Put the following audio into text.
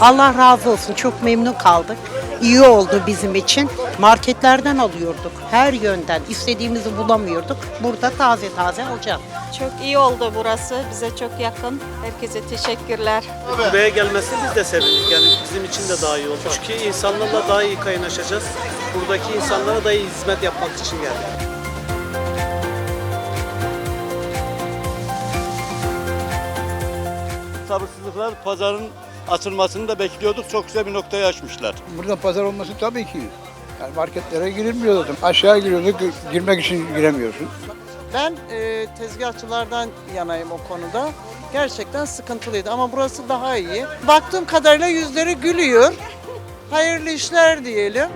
Allah razı olsun çok memnun kaldık. İyi oldu bizim için. Marketlerden alıyorduk her yönden. istediğimizi bulamıyorduk. Burada taze taze alacağız. Çok iyi oldu burası. Bize çok yakın. Herkese teşekkürler. Buraya gelmesini biz de sevindik. Yani bizim için de daha iyi oldu. Çünkü insanlarla daha iyi kaynaşacağız. Buradaki insanlara da iyi hizmet yapmak için geldik. sabırsızlıklar pazarın açılmasını da bekliyorduk. Çok güzel bir noktaya açmışlar. Burada pazar olması tabii ki. Yani marketlere girilmiyor zaten. Aşağı giriyorduk, girmek için giremiyorsun. Ben e, tezgahçılardan yanayım o konuda. Gerçekten sıkıntılıydı ama burası daha iyi. Baktığım kadarıyla yüzleri gülüyor. Hayırlı işler diyelim.